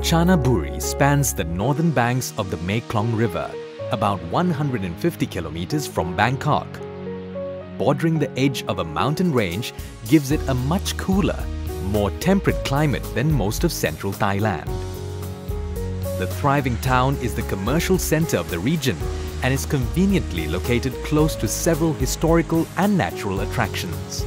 Kanchanaburi spans the northern banks of the Meklong River, about 150 kilometers from Bangkok. Bordering the edge of a mountain range gives it a much cooler, more temperate climate than most of central Thailand. The thriving town is the commercial center of the region and is conveniently located close to several historical and natural attractions.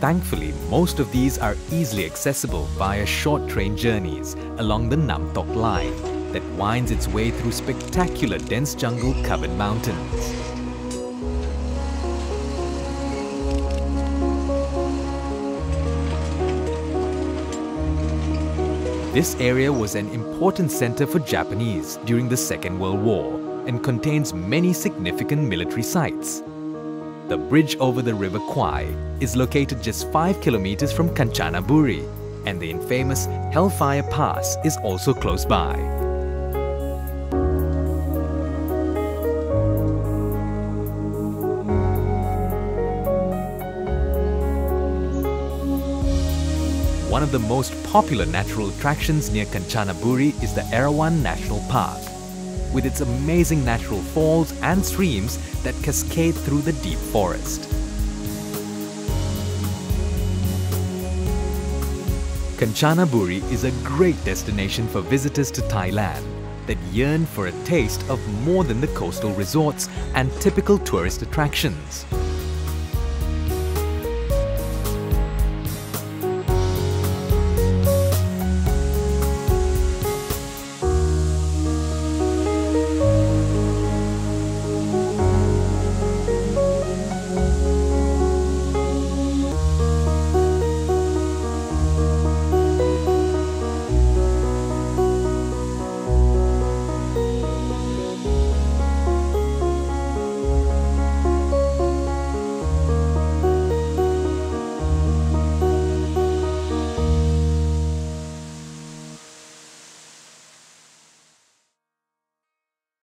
Thankfully, most of these are easily accessible via short train journeys along the Nam Tok line that winds its way through spectacular dense jungle-covered mountains. This area was an important center for Japanese during the Second World War and contains many significant military sites. The bridge over the river Kwai is located just 5 kilometers from Kanchanaburi and the infamous Hellfire Pass is also close by. One of the most popular natural attractions near Kanchanaburi is the Erawan National Park, with its amazing natural falls and streams that cascade through the deep forest. Kanchanaburi is a great destination for visitors to Thailand that yearn for a taste of more than the coastal resorts and typical tourist attractions.